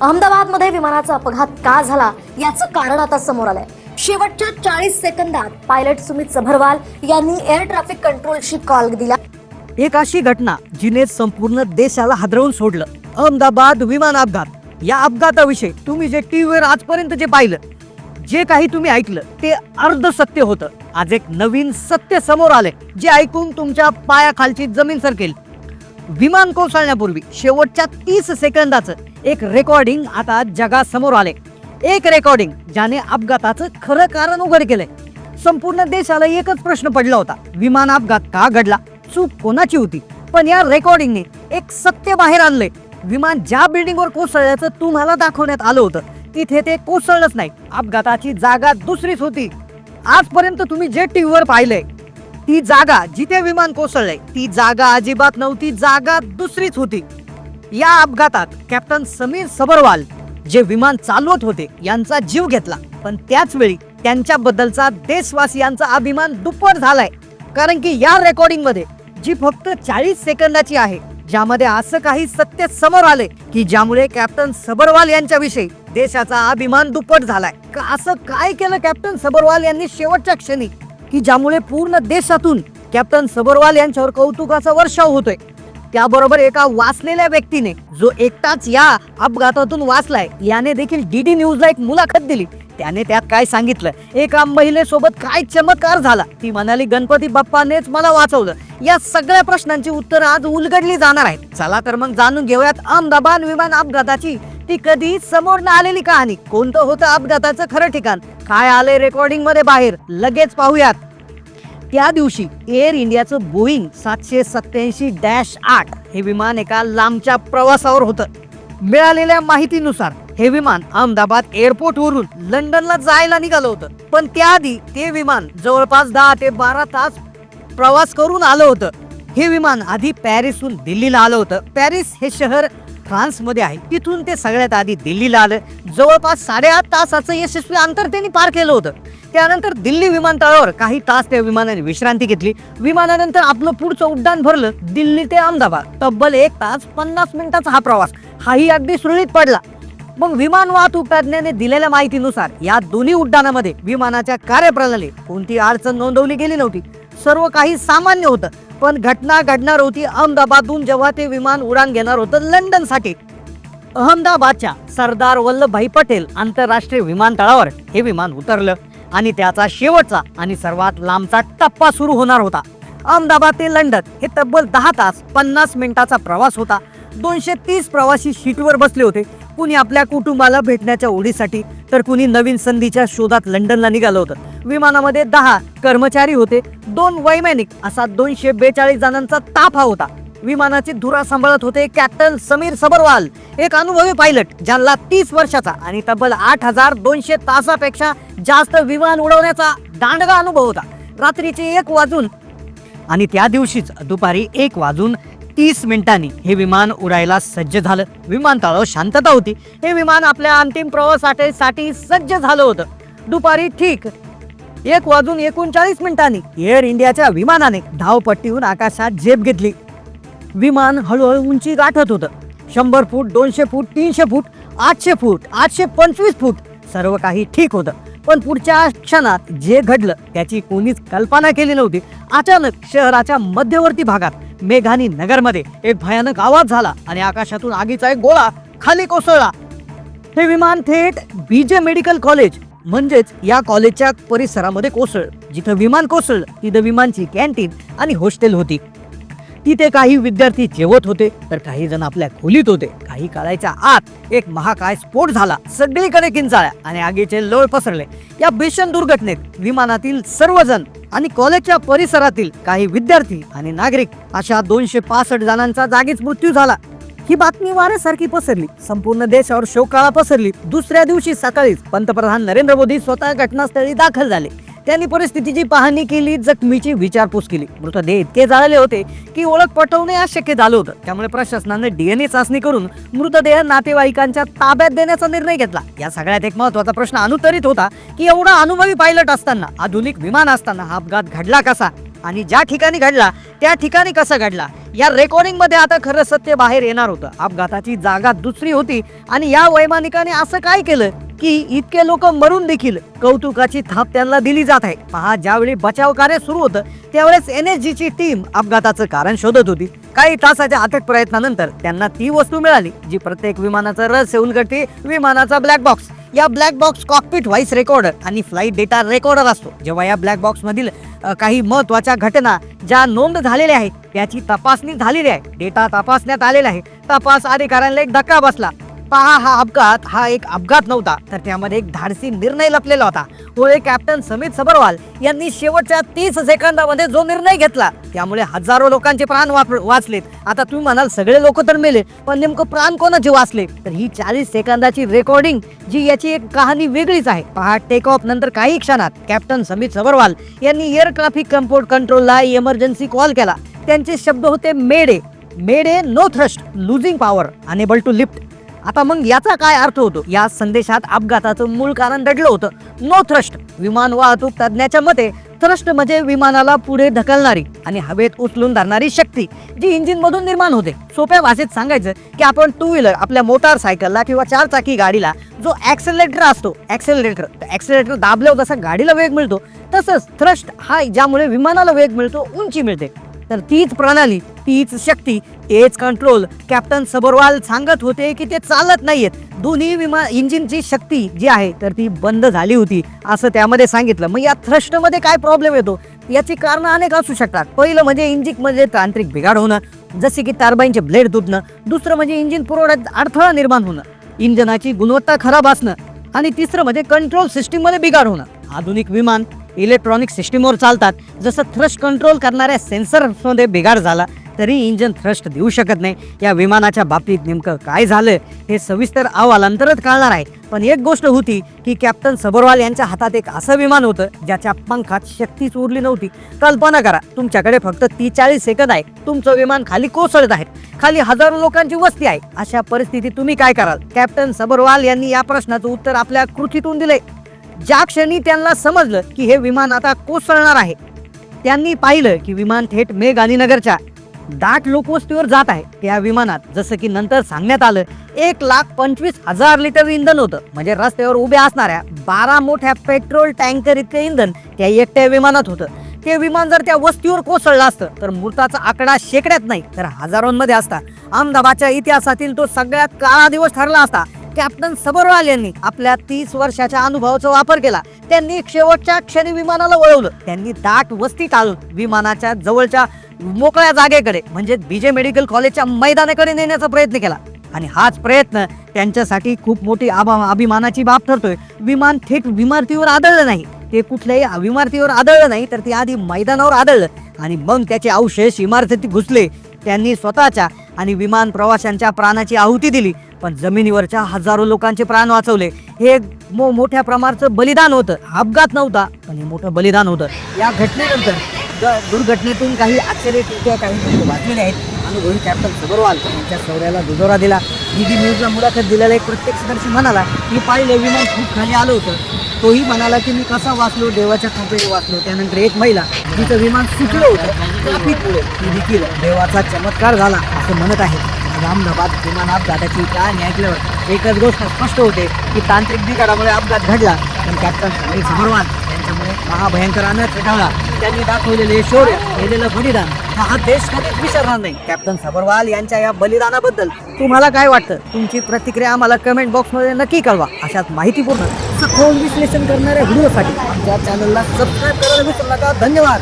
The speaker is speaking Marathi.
अहमदाबादमध्ये विमानाचा अपघात का झाला याचं कारण आता समोर आलंय. शेवटच्या चाळीस सेकंदात पायलट सुमित सभरवाल यांनी एअर ट्रॅफिक कंट्रोलशी कॉल दिला. एक अशी घटना जिने संपूर्ण देशाला हादरवून सोडलं. अहमदाबाद विमान अपघात. या अपघाताविषयी तुम्ही जे टीव्हीवर आजपर्यंत जे पाहिलं जे काही तुम्ही ऐकलं ते अर्ध सत्य होतं. आज एक नवीन सत्य समोर आले जे ऐकून तुमच्या पायाखालची जमीन सरकेल. विमान कोसळण्यापूर्वी शेवटच्या तीस सेकंदाचं एक रेकॉर्डिंग आता जगासमोर आले. एक रेकॉर्डिंग ज्याने अपघाताचं खरं कारण उघड केलंय. संपूर्ण देशाला एकच प्रश्न पडला होता. विमान अपघात का घडला? चूक कोणाची होती? पण या रेकॉर्डिंगने एक सत्य बाहेर आणलंय. विमान ज्या बिल्डिंगवर कोसळल्याचं तुम्हाला दाखवण्यात आलं होतं तिथे ते कोसळलंच नाही. अपघाताची जागा दुसरीच होती. आजपर्यंत तुम्ही जे टीव्हीवर पाहिलंय ती जागा जिथे विमान कोसळलंय ती जागा अजिबात नव्हती जागा दुसरीच होती. या अपघातात कॅप्टन समीर सबरवाल जे विमान चालवत होते यांचा जीव घेतला. पण त्याच वेळी त्यांच्याबद्दलचा देशवासियांचा अभिमान दुप्पट झालाय. कारण की या रेकॉर्डिंगमध्ये जी फक्त चाळीस सेकंदाची आहे ज्यामध्ये असं काही सत्य समोर आले की ज्यामुळे कॅप्टन सबरवाल यांच्याविषयी देशाचा अभिमान दुप्पट झालाय. का असं काय केलं कॅप्टन सबरवाल यांनी शेवटच्या क्षणी की ज्यामुळे पूर्ण देशातून कॅप्टन सबरवाल यांच्यावर कौतुकाचा वर्षाव होतोय? त्याबरोबर एका वाचलेल्या व्यक्तीने जो एकटाच या अपघातातून वाचलाय याने देखील डीडी न्यूजला एक मुलाखत दिली. त्याने त्यात काय सांगितलं? एका महिलेसोबत काय चमत्कार झाला? ती म्हणाली गणपती बाप्पानेच मला वाचवलं. या सगळ्या प्रश्नांची उत्तरं आज उलगडली जाणार आहेत. चला तर मग जाणून घेऊयात अहमदाबाद विमान अपघाताची. ती कधी समोर न आलेली कहाणी? कोणतं होतं अपघाताचं खरं ठिकाण? काय आले रेकॉर्डिंगमध्ये बाहेर? लगेच पाहूयात. त्या दिवशी एअर इंडियाचं बोईंग सातशे सत्याऐंशी डॅश आठ हे विमान एका लांबच्या प्रवासावर होतं. मिळालेल्या माहितीनुसार हे विमान अहमदाबाद एअरपोर्ट वरून लंडनला जायला निघालं होतं. पण त्याआधी ते विमान जवळपास दहा ते बारा तास प्रवास करून आलं होतं. हे विमान आधी पॅरिसहून दिल्लीला आलं होतं. पॅरिस हे शहर फ्रान्समध्ये आहे. तिथून ते सगळ्यात आधी दिल्लीला आलं. जवळपास साडेआठ तासाचं यशस्वी अंतर त्यांनी पार केलं होतं. त्यानंतर दिल्ली विमानतळावर काही तास त्या विमानाने विश्रांती घेतली. विमानानंतर आपलं पुढचं उड्डाण भरलं. दिल्ली ते अहमदाबाद. तब्बल एक तास पन्नास मिनिटाचा हा प्रवास. हाही अगदी सुरळीत पडला. मग विमान वाहतूक तज्ज्ञाने दिलेल्या माहितीनुसार या दोन्ही उड्डाणामध्ये विमानाच्या कार्यप्रणाली कोणती अडचण नोंदवली गेली नव्हती. सर्व काही सामान्य होतं. पण घटना घडणार होती अहमदाबादहून जेव्हा ते विमान उडान घेणार होतं लंडनसाठी. अहमदाबादच्या सरदार वल्लभभाई पटेल आंतरराष्ट्रीय विमानतळावर हे विमान उतरलं. आणि त्याचा शेवटचा आणि सर्वात लांबचा टप्पा सुरू होणार होता. अहमदाबाद ते लंडन हे तब्बल दहा तास पन्नास मिनिटाचा प्रवास होता. दोनशे तीस प्रवासी शीटवर बसले होते. कुणी आपल्या कुटुंबाला भेटण्याच्या ओढीसाठी तर कुणी नवीन संधीच्या शोधात लंडनला निघालं होतं. विमानामध्ये दहा कर्मचारी होते. दोन वैमानिक असा दोनशे बेचाळीस जणांचा ताफा होता. विमानाची धुरा सांभाळत होते कॅप्टन समीर सबरवाल. एक अनुभवी पायलट ज्यांना तीस वर्षाचा आणि तब्बल आठ हजार दोनशे तासापेक्षा जास्त विमान उडवण्याचा दांडगा अनुभव होता. रात्रीचे एक वाजून आणि त्या दिवशीच दुपारी एक वाजून तीस मिनिटांनी हे विमान उडायला सज्ज झालं. विमानतळावर शांतता होती. हे विमान आपल्या अंतिम प्रवासासाठी सज्ज झालं होतं. दुपारी ठीक एक वाजून एकोणचाळीस मिनिटांनी एअर इंडियाच्या विमानाने धावपट्टीहून आकाशात झेप घेतली. विमान हळूहळू उंची गाठत होतं. शंभर फूट दोनशे फूट तीनशे फूट आठशे फूट आठशे पंचवीस फूट सर्व काही ठीक होतं. पण पुढच्या क्षणात जे घडलं त्याची कोणीच कल्पना केली नव्हती. अचानक शहराच्या मध्यवर्ती भागात मेघानी नगरमध्ये एक भयानक आवाज झाला आणि आकाशातून आगीचा एक गोळा खाली कोसळला. हे विमान थेट बीजे मेडिकल कॉलेज म्हणजेच या कॉलेजच्या परिसरामध्ये कोसळ जिथं विमान कोसळलं तिथं विमानची कॅन्टीन आणि हॉस्टेल होती. तिथे काही विद्यार्थी जेवत होते तर काही जण आपल्या खोलीत होते. काही काळाच्या आत एक महाकाय स्फोट झाला. सगळीकडे किंचाळ्या आणि आगीचे लोळ पसरले. या भीषण दुर्घटनेत विमानातील सर्वजण आणि कॉलेजच्या परिसरातील काही विद्यार्थी आणि नागरिक अशा दोनशे पासष्ट जणांचा जागीच मृत्यू झाला. ही बातमी वाऱ्यासारखी पसरली. संपूर्ण देशावर शोकाळा पसरली. दुसऱ्या दिवशी सकाळीच पंतप्रधान नरेंद्र मोदी स्वतः घटनास्थळी दाखल झाले. त्यांनी परिस्थितीची पाहणी केली जखमीची विचारपूस केली. मृतदेह इतके जाळले होते की ओळख पटवणे अशक्य झालं होतं. त्यामुळे प्रशासनाने डीएनए चाचणी करून मृतदेह नातेवाईकांच्या ताब्यात देण्याचा निर्णय घेतला. या सगळ्यात एक महत्त्वाचा प्रश्न अनुत्तरित होता की एवढा अनुभवी पायलट असताना आधुनिक विमान असताना हा अपघात घडला कसा? आणि ज्या ठिकाणी घडला त्या ठिकाणी कसा घडला? या रेकॉर्डिंगमध्ये आता खरं सत्य बाहेर येणार होतं. अपघाताची जागा दुसरी होती आणि या वैमानिकाने असं काय केलं? की इतके लोक मरून देखील कौतुकाची थाप त्यांना दिली जात आहे. पहा ज्यावेळी बचाव कार्य सुरू होतं त्यावेळेस एन एस ची टीम अपघाताचं कारण शोधत होती. काही तासाच्या अथक प्रयत्नानंतर त्यांना ती वस्तू मिळाली जी प्रत्येक विमानाचं रहस्य उलगडते विमानाचा ब्लॅक बॉक्स या black box cockpit voice recorder आणि फ्लाईट डेटा रेकॉर्डर असतो. जेव्हा या ब्लॅक बॉक्स मधील काही महत्त्वाच्या घटना ज्या नोंद झालेल्या आहेत त्याची तपासणी झालेली आहे. डेटा तपासण्यात आलेला आहे. तपास अधिकाऱ्यांना एक धक्का बसला. पहा हा अपघात हा एक अपघात नव्हता तर त्यामध्ये एक धाडसी निर्णय लपलेला होता. होय कॅप्टन समित सबरवाल यांनी शेवटच्या तीस सेकंदामध्ये जो निर्णय घेतला त्यामुळे हजारो लोकांचे प्राण वाचलेत. आता तुम्ही म्हणाल सगळे लोक तर मेले पण नेमकं प्राण कोणाचे वाचले? तर ही चाळीस सेकंदाची रेकॉर्डिंग जी याची एक कहाणी वेगळीच आहे. पहा टेक ऑफ नंतर काही क्षणात कॅप्टन समित सबरवाल यांनी एअर ट्रॅफिक कंपोर्ट कंट्रोलला इमर्जन्सी कॉल केला. त्यांचे शब्द होते mayday. Mayday no thrust losing power unable to lift आता मग याचा काय अर्थ होतो? या संदेशात अपघाताचं मूळ कारण दडलं होतं. नो थ्रस्ट विमान वाहतूक तज्ज्ञाच्या मते थ्रस्ट म्हणजे विमानाला पुढे ढकलणारी आणि हवेत उचलून धरणारी शक्ती जी इंजिन मधून निर्माण होते. सोप्या भाषेत सांगायचं की आपण टू व्हीलर आपल्या मोटारसायकलला किंवा चार चाकी गाडीला जो ऍक्सेलरेटर असतो ऍक्सेलरेटर ऍक्सेलरेटर दाबल्यावर जसा गाडीला वेग मिळतो तसंच थ्रस्ट हा ज्यामुळे विमानाला वेग मिळतो उंची मिळते. तर तीच प्रणाली तीच शक्ती तेच कंट्रोल कॅप्टन सबरवाल सांगत होते की ते चालत नाहीयेत. दोन्ही विमान इंजिनची शक्ती जी आहे तर ती बंद झाली होती असं त्यामध्ये सांगितलं. मग या थ्रस्टमध्ये काय प्रॉब्लेम येतो? याची कारणं अनेक असू शकतात. पहिलं म्हणजे इंजिनमध्ये तांत्रिक बिघाड होणं जसे की टार्बाईनचे ब्लेड तुटणं. दुसरं म्हणजे इंजिन पुरवठ्यात अडथळा निर्माण होणं. इंजनाची गुणवत्ता खराब असणं. आणि तिसरं म्हणजे कंट्रोल सिस्टीममध्ये बिघाड होणं आधुनिक विमान इलेक्ट्रॉनिक सिस्टीमवर चालतात. जसं थ्रस्ट कंट्रोल करणाऱ्या सेन्सरमध्ये बिघाड झाला तरी इंजन थ्रस्ट देऊ शकत नाही. या विमानाच्या बाबतीत नेमकं काय झालं हे सविस्तर अहवालांतरच कळणार आहे. पण एक गोष्ट होती की कॅप्टन सबरवाल यांच्या हातात एक असं विमान होतं ज्याच्या पंखात शक्तीच उरली नव्हती. कल्पना करा तुमच्याकडे फक्त ती चाळीस सेकंद आहे. तुमचं विमान खाली कोसळत आहे. खाली हजारो लोकांची वस्ती आहे. अशा परिस्थितीत तुम्ही काय कराल? कॅप्टन सबरवाल यांनी या प्रश्नाचं उत्तर आपल्या कृतीतून दिले ज्या क्षणी त्यांना समजलं की हे विमान आता कोसळणार आहे त्यांनी पाहिलं की विमान थेट मेघानीनगरच्या दाट लोकवस्तीवर जात आहे. त्या विमानात जसं की नंतर सांगण्यात आलं एक लाख पंचवीस हजार लिटर इंधन होतं. म्हणजे रस्त्यावर उभ्या असणाऱ्या बारा मोठ्या पेट्रोल टँकर इतकं इंधन त्या एकट्या विमानात होतं. ते विमान जर त्या वस्तीवर कोसळलं असतं तर मृताचा आकडा शेकड्यात नाही तर हजारोंमध्ये असता. अहमदाबादच्या इतिहासातील तो सगळ्यात काळा दिवस ठरला असता. कॅप्टन सबरवाल यांनी आपल्या तीस वर्षाच्या अनुभवाचा वापर केला. त्यांनी शेवटच्या क्षणी विमानाला वळवलं. त्यांनी दाट वस्ती टाळून विमानाच्या जवळच्या मोकळ्या जागेकडे म्हणजे बीजे मेडिकल कॉलेजच्या मैदानाकडे नेण्याचा प्रयत्न केला. आणि हाच प्रयत्न त्यांच्यासाठी खूप मोठी आभा अभिमानाची बाब ठरतोय. विमान थेट इमारतीवर आदळलं नाही. ते कुठल्याही इमारतीवर आदळलं नाही तर ते आधी मैदानावर आदळलं. आणि मग त्याचे अवशेष इमारतीत घुसले. त्यांनी स्वतःच्या आणि विमान प्रवाशांच्या प्राणाची आहुती दिली. पण जमिनीवरच्या हजारो लोकांचे प्राण वाचवले. हे मो मोठ्या प्रमाणाचं बलिदान होतं. अपघात नव्हता पण हे मोठं बलिदान होतं. या घटनेनंतर दुर्घटनेतून काही आश्चर्य काही वाचलेले आहेत. अनुभवी कॅप्टन सबरवाल यांच्या शौर्याला दुजोरा दिला. डीडी न्यूजला मुलाखत दिलेला एक प्रत्यक्षदर्शी म्हणाला मी पाहिलं विमान खूप खाली आलं होतं. तोही म्हणाला की मी कसा वाचलो? देवाच्या कृपेने वाचलो. त्यानंतर एक महिला तिचं विमान सुटलं होतं ती देखील देवाचा चमत्कार झाला असं म्हणत आहे. अहमदाबाद विमान अपघाताची कहाणी ऐकल्यावर एकच गोष्ट स्पष्ट होते की तांत्रिक बिघाडामुळे अपघात घडला. पण कॅप्टन सबरवाल यांच्या महाभयंकर अनर्थ त्यांनी दाखवलेले शौर्य केलेलं बलिदान. हा हा देश कधीच विसरणार नाही. कॅप्टन सबरवाल यांच्या या बलिदानाबद्दल तुम्हाला काय वाटतं? तुमची प्रतिक्रिया आम्हाला कमेंट बॉक्समध्ये नक्की कळवा. अशाच माहितीपूर्ण सखोल विश्लेषण करणाऱ्या व्हिडिओसाठी आमच्या चॅनलला सबस्क्राईब करायला विसरू नका. धन्यवाद.